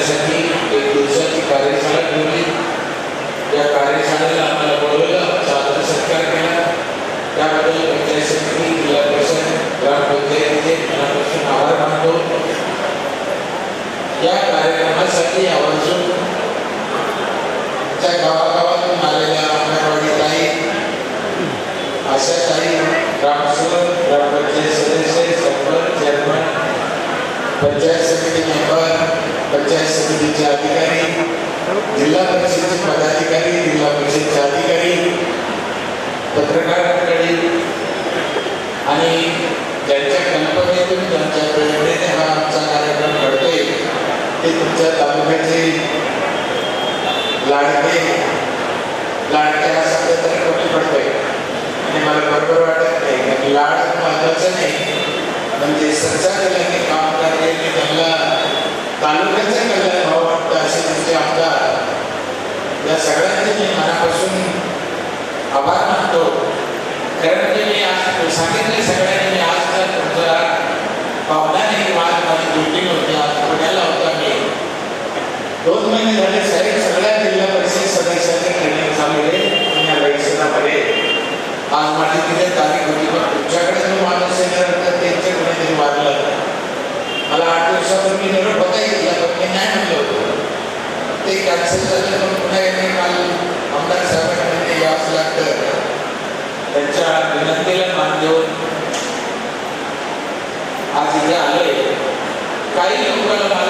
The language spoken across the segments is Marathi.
करण्यासाठी एक दिवसाची कार्यशाळा ठेवली. त्या कार्यशाळेला आम्हाला बोलवलं सादर सत्कार केला. त्याबद्दल पंचायत समिती जिल्हा परिषद ग्रामपंचायतीचे मनापासून आभार मानतो. या कार्यक्रमासाठी आवर्जून त्या गावागावातून आलेल्या अंगणवाडी ताई अशा काही ग्रामसेवक ग्रामपंचायत सदस्य सरपंच चेअरमन पंचायत समिती मेंबर पंचायत समितीचे अधिकारी जिल्हा परिषदचे पदाधिकारी जिल्हा परिषदचे अधिकारी पत्रकार मंडळी आणि ज्यांच्या कल्पनेतून त्यांच्या प्रेरणेने हा आमचा कार्यक्रम घडतोय ते तुमच्या तालुक्याचे लाडके लाडके हा सध्या तरी कमी पडतोय. आणि मला बरोबर वाटत नाही कारण लाड महत्वाचं नाही म्हणजे सच्चा केल्याने काम करणे त्यांना तालुक्याचं कल्याण भाव वाटतं असे त्यांचे आमदार या सगळ्यांचे मी मनापासून आभार मानतो. कारण की मी आज सांगितले सगळ्यांनी मी आज तर तुमचा पाहुण्याने आज माझी ड्युटी होती आज पुण्याला होता मी. दोन महिने झाले साहेब सगळ्या जिल्हा परिषद सदस्यांचे ट्रेनिंग झालेले पुण्या परिषदामध्ये आज माझी तिथे मला आठ दिवसापूर्वी निरोप बघाय घेतला पण मी नाही म्हटलं होतं. ते कॅन्सल झालं पण पुन्हा यांनी काल आमदार साहेबांना यावंच लागतं. त्यांच्या विनंतीला मान देऊन आज इथे आलोय. काही लोकांना मला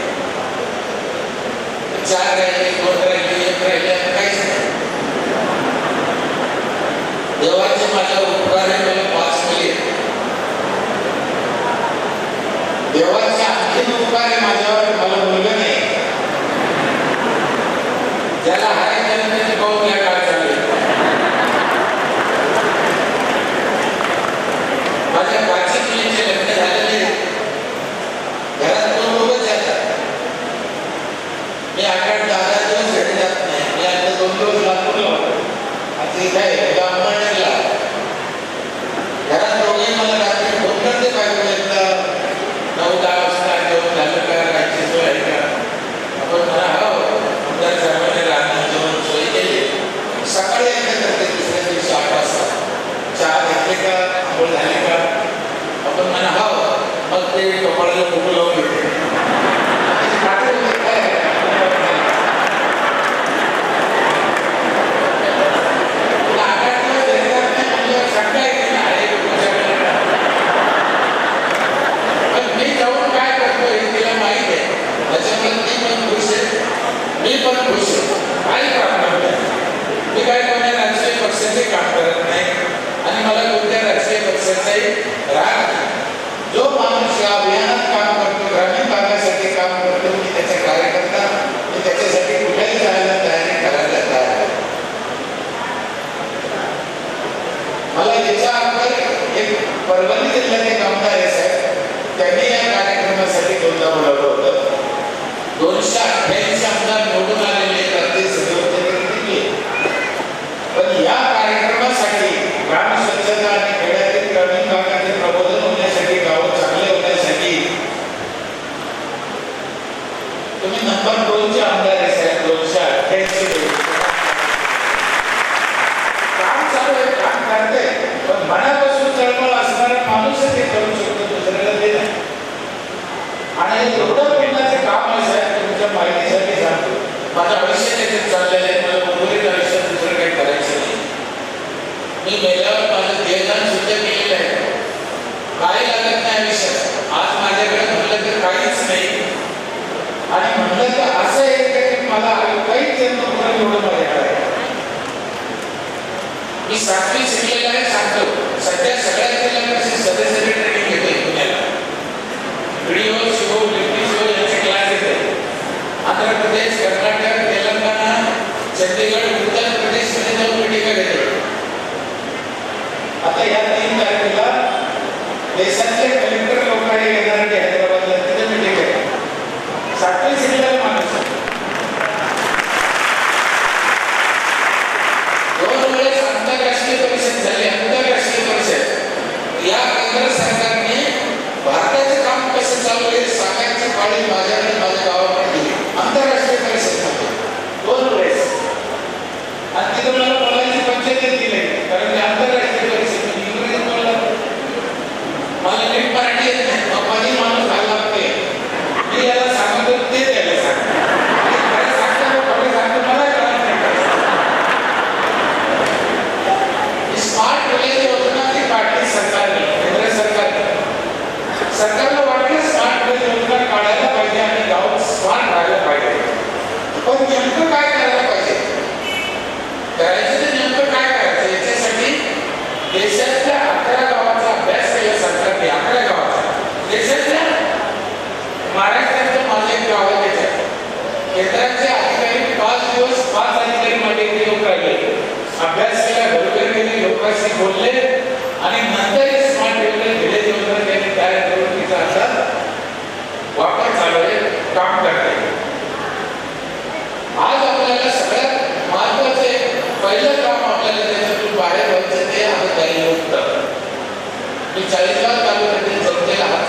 मी आठ दिवस घरी जात नाही. मी आता दोन दिवस लागून आहे. आता इथे तुम्ही नंबर दोनचे आमदार साहेब दोनशे काम चालू आहे काम करते पण मनापासून जळमळ असणारा माणूस ते करू शकतो दुसऱ्याला ते आणि एवढं पुण्याचं काम आहे साहेब तुमच्या माहितीसाठी सांगतो. माझं आयुष्य त्याच्यात चाललेलं मला उर्वरित आयुष्यात दुसरं काही करायचं नाही. मी मेल्यावर माझं देवदान सुद्धा केलेलं आहे. काय लागत नाही आयुष्यात. आज माझ्याकडे म्हटलं तर काही आणि म्हटलं की असं एक मला काहीच त्यांना पुन्हा मी सातवी शिकलेला आहे सांगतो सध्या सगळ्या जिल्ह्यांमध्ये सदस्य ट्रेनिंग घेतोय व्हिडिओ शिकवले Esse é o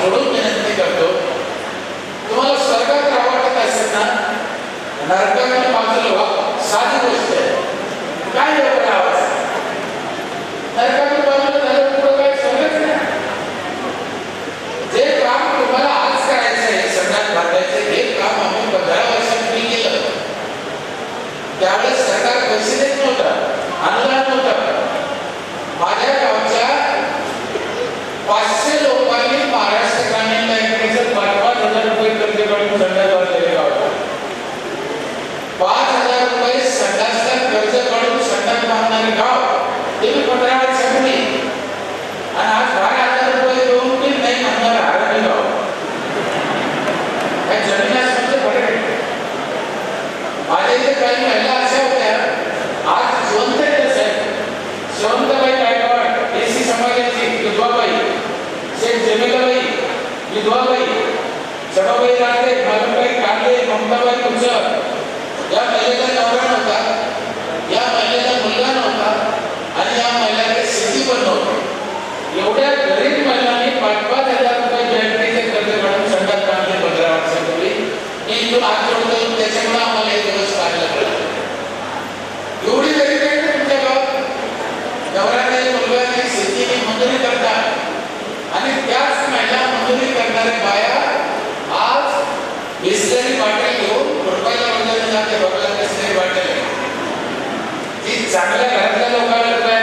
म्हणून विनंती करतो. तुम्हाला स्वर्गात राहा वाटत असेल ना? नरकाकडे बाजूला व्हा. साधी गोष्ट अंबाबाई तुमचं. या महिलेचा नवरा नव्हता या महिलेचा मुलगा नव्हता आणि या महिलाकडे शेती पण नव्हती. एवढ्या गरीब महिलांनी पाच पाच हजार रुपये बँकेचे कर्ज काढून संडात बांधले पंधरा वर्षापूर्वी. मी इथून आत जोडतो त्याच्यामुळे आम्हाला एक दिवस पाहायला पडला एवढी गरीब आहे ना तुमच्या गावात? नवरा नाही मुलगा नाही शेती करता आणि त्याच महिला मजुरी करणारे बाया त्या लोकांना स्नेह वाटेल. जी चांगल्या घरातल्या लोकांना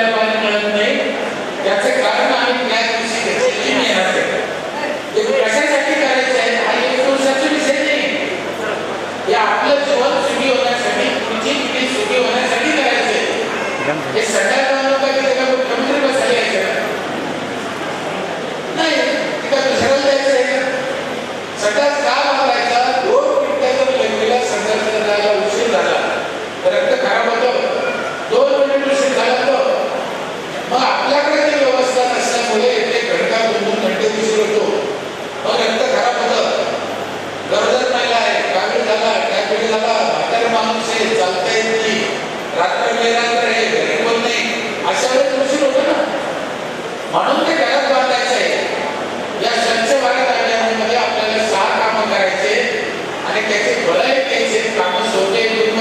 बरेच काम सोटे दोन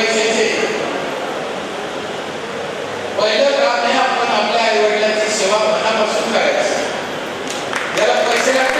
पहिलं काम आहे आपण आपल्या आई वडिलांची सेवा मनापासून करायची ज्याला पैसे लागतात